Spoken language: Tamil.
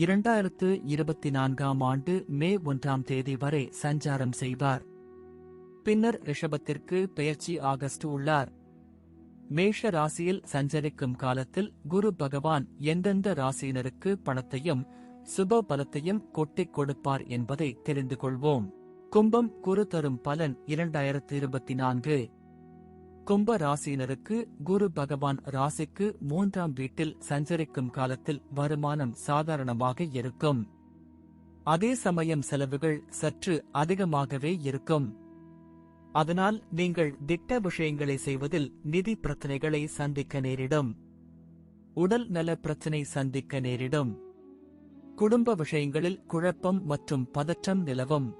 இரண்டாயிரத்து இருபத்தி நான்காம் ஆண்டு மே ஒன்றாம் தேதி வரை சஞ்சாரம் செய்வார். பின்னர் ரிஷபத்திற்கு பெயர்ச்சி ஆகஸ்ட் உள்ளார். மேஷ ராசியில் சஞ்சரிக்கும் காலத்தில் குரு பகவான் எந்தெந்த ராசியினருக்கு பணத்தையும் சுப பலத்தையும் கொட்டிக் கொடுப்பார் என்பதை தெரிந்து கொள்வோம். கும்பம் குரு தரும் பலன் இரண்டாயிரத்து இருபத்தி நான்கு. கும்ப ராசியினருக்கு குரு பகவான் ராசிக்கு மூன்றாம் வீட்டில் சஞ்சரிக்கும் காலத்தில் வருமானம் சாதாரணமாக இருக்கும். அதே சமயம் செலவுகள் சற்று அதிகமாகவே இருக்கும். அதனால் நீங்கள் திட்ட விஷயங்களை செய்வதில் நிதி பிரச்சனைகளை சந்திக்க நேரிடும். உடல் நல பிரச்சனை சந்திக்க நேரிடும். குடும்ப விஷயங்களில் குழப்பம் மற்றும் பதற்றம் நிலவும்.